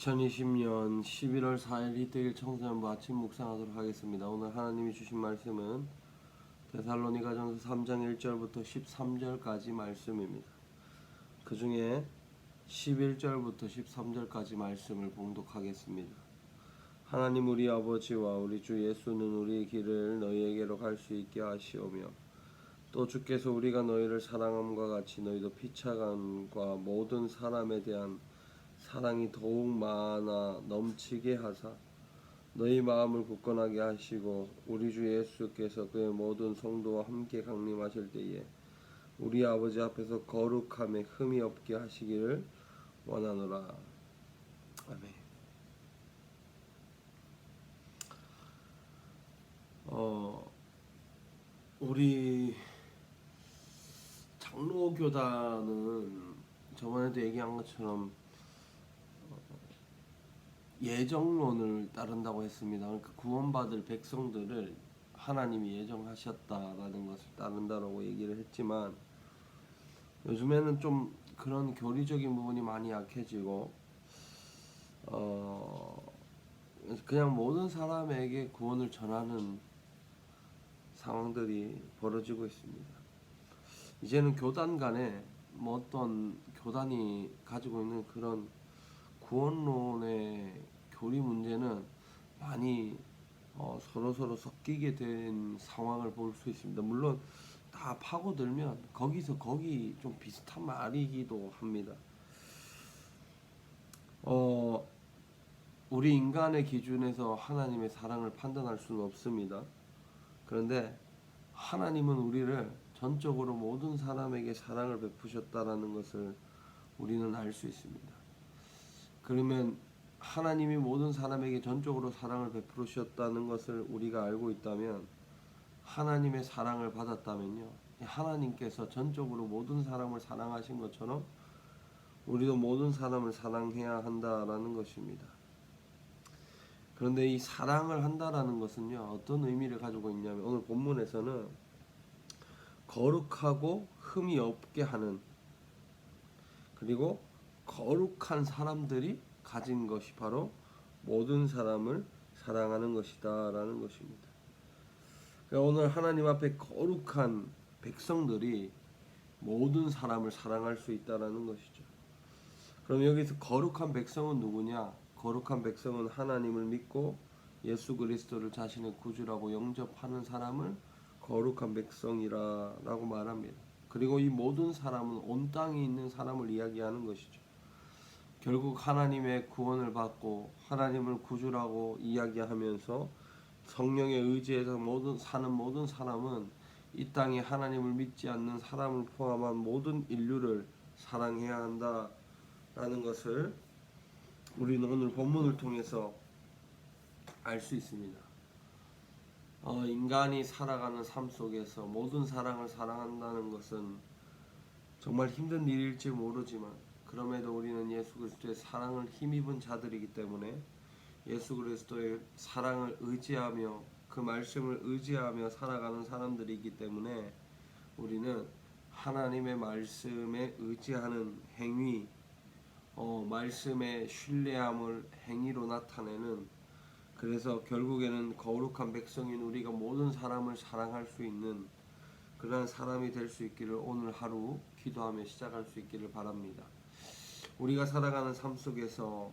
2020년 11월 4일 이태일 청소년부 아침 묵상하도록 하겠습니다. 오늘 하나님이 주신 말씀은 데살로니가전서 3장 1절부터 13절까지 말씀입니다. 그 중에 11절부터 13절까지 말씀을 봉독하겠습니다. 하나님 우리 아버지와 우리 주 예수는 우리의 길을 너희에게로 갈 수 있게 하시오며 또 주께서 우리가 너희를 사랑함과 같이 너희도 피차간과 모든 사람에 대한 사랑이 더욱 많아 넘치게 하사 너희 마음을 굳건하게 하시고 우리 주 예수께서 그의 모든 성도와 함께 강림하실 때에 우리 아버지 앞에서 거룩함에 흠이 없게 하시기를 원하노라. 아멘. 어 우리 장로교단은 저번에도 얘기한 것처럼 예정론을 따른다고 했습니다. 그러니까 구원받을 백성들을 하나님이 예정하셨다라는 것을 따른다라고 얘기를 했지만 요즘에는 좀 그런 교리적인 부분이 많이 약해지고 어 그냥 모든 사람에게 구원을 전하는 상황들이 벌어지고 있습니다. 이제는 교단 간에 뭐 어떤 교단이 가지고 있는 그런 구원론의 교리 문제는 많이 어, 서로 서로 섞이게 된 상황을 볼 수 있습니다. 물론 다 파고들면 거기서 거기 좀 비슷한 말이기도 합니다. 어, 우리 인간의 기준에서 하나님의 사랑을 판단할 수는 없습니다. 그런데 하나님은 우리를 전적으로 모든 사람에게 사랑을 베푸셨다라는 것을 우리는 알 수 있습니다. 그러면 하나님이 모든 사람에게 전적으로 사랑을 베풀으셨다는 것을 우리가 알고 있다면 하나님의 사랑을 받았다면요. 하나님께서 전적으로 모든 사람을 사랑하신 것처럼 우리도 모든 사람을 사랑해야 한다라는 것입니다. 그런데 이 사랑을 한다라는 것은요. 어떤 의미를 가지고 있냐면 오늘 본문에서는 거룩하고 흠이 없게 하는 그리고 거룩한 사람들이 가진 것이 바로 모든 사람을 사랑하는 것이다라는 것입니다. 그러니까 오늘 하나님 앞에 거룩한 백성들이 모든 사람을 사랑할 수 있다라는 것이죠. 그럼 여기서 거룩한 백성은 누구냐? 거룩한 백성은 하나님을 믿고 예수 그리스도를 자신의 구주라고 영접하는 사람을 거룩한 백성이라라고 말합니다. 그리고 이 모든 사람은 온 땅에 있는 사람을 이야기하는 것이죠. 결국 하나님의 구원을 받고 하나님을 구주라고 이야기하면서 성령의 의지에서 모든 사는 모든 사람은 이 땅에 하나님을 믿지 않는 사람을 포함한 모든 인류를 사랑해야 한다라는 것을 우리는 오늘 본문을 통해서 알 수 있습니다. 어, 인간이 살아가는 삶 속에서 모든 사랑을 사랑한다는 것은 정말 힘든 일일지 모르지만 그럼에도 우리는 예수 그리스도의 사랑을 힘입은 자들이기 때문에 예수 그리스도의 사랑을 의지하며 그 말씀을 의지하며 살아가는 사람들이기 때문에 우리는 하나님의 말씀에 의지하는 행위, 어, 말씀의 신뢰함을 행위로 나타내는 그래서 결국에는 거룩한 백성인 우리가 모든 사람을 사랑할 수 있는 그러한 사람이 될 수 있기를 오늘 하루 기도하며 시작할 수 있기를 바랍니다. 우리가 살아가는 삶 속에서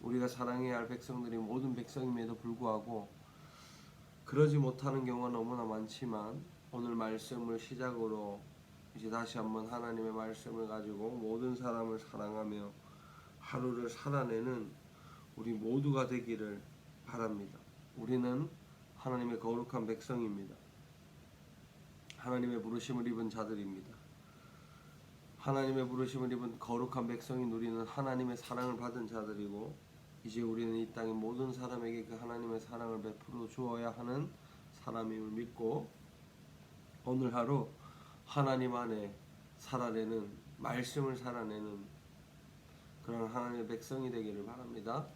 우리가 사랑해야 할 백성들이 모든 백성임에도 불구하고 그러지 못하는 경우가 너무나 많지만 오늘 말씀을 시작으로 이제 다시 한번 하나님의 말씀을 가지고 모든 사람을 사랑하며 하루를 살아내는 우리 모두가 되기를 바랍니다. 우리는 하나님의 거룩한 백성입니다. 하나님의 부르심을 입은 자들입니다. 하나님의 부르심을 입은 거룩한 백성인 우리는 하나님의 사랑을 받은 자들이고 이제 우리는 이 땅의 모든 사람에게 그 하나님의 사랑을 베풀어 주어야 하는 사람임을 믿고 오늘 하루 하나님 안에 살아내는 말씀을 살아내는 그런 하나님의 백성이 되기를 바랍니다.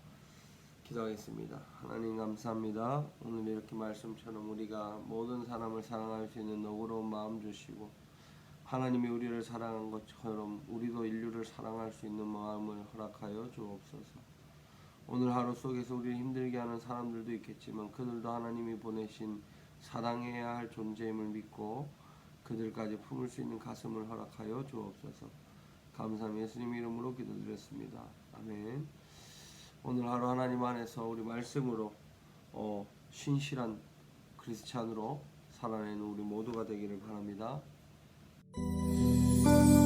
기도하겠습니다. 하나님 감사합니다. 오늘 이렇게 말씀처럼 우리가 모든 사람을 사랑할 수 있는 너그러운 마음 주시고 하나님이 우리를 사랑한 것처럼 우리도 인류를 사랑할 수 있는 마음을 허락하여 주옵소서. 오늘 하루 속에서 우리를 힘들게 하는 사람들도 있겠지만 그들도 하나님이 보내신 사랑해야 할 존재임을 믿고 그들까지 품을 수 있는 가슴을 허락하여 주옵소서. 감사함 예수님 이름으로 기도드렸습니다. 아멘. 오늘 하루 하나님 안에서 우리 말씀으로 어, 신실한 크리스찬으로 살아내는 우리 모두가 되기를 바랍니다. Música